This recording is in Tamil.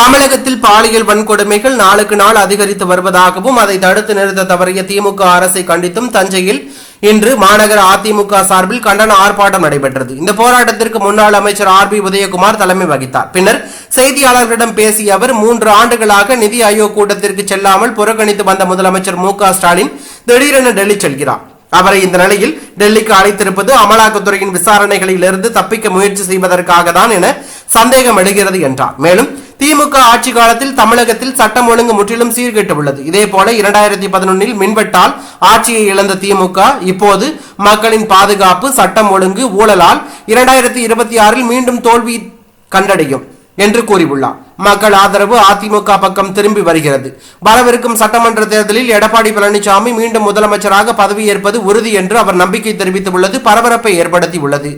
தமிழகத்தில் பாலியல் வன்கொடுமைகள் நாளுக்கு நாள் அதிகரித்து வருவதாகவும் அதை தடுத்து நிறுத்த தவறிய திமுக அரசை கண்டித்தும் தஞ்சையில் இன்று மாநகர அதிமுக சார்பில் கண்டன ஆர்ப்பாட்டம் நடைபெற்றது. இந்த போராட்டத்திற்கு முன்னாள் அமைச்சர் ஆர் பி உதயகுமார் தலைமை வகித்தார். பின்னர் செய்தியாளர்களிடம் பேசிய அவர் மூன்று ஆண்டுகளாக நிதி ஆயோக் கூட்டத்திற்கு செல்லாமல் புறக்கணித்து வந்த முதலமைச்சர் மு ஸ்டாலின் திடீரென டெல்லி செல்கிறார். அவரை இந்த நிலையில் டெல்லிக்கு அழைத்திருப்பது அமலாக்கத்துறையின் விசாரணைகளில் இருந்து தப்பிக்க முயற்சி செய்வதற்காக தான் என சந்தேகம் எழுகிறது என்றார். மேலும் திமுக ஆட்சி காலத்தில் தமிழகத்தில் சட்டம் ஒழுங்கு முற்றிலும் சீர்கெட்டு உள்ளது இதே போல இரண்டாயிரத்தி பதினொன்னில் மின்வெட்டால் ஆட்சியை இழந்த திமுக இப்போது மக்களின் பாதுகாப்பு சட்டம் ஒழுங்கு ஊழலால் இரண்டாயிரத்தி இருபத்தி ஆறில் மீண்டும் தோல்வி கண்டடையும் என்று கூறியுள்ளார். மக்கள் ஆதரவு அதிமுக பக்கம் திரும்பி வருகிறது. வரவிருக்கும் சட்டமன்ற தேர்தலில் எடப்பாடி பழனிசாமி மீண்டும் முதலமைச்சராக பதவியேற்பது உறுதி என்று அவர் நம்பிக்கை தெரிவித்துள்ளது பரபரப்பை ஏற்படுத்தியுள்ளது.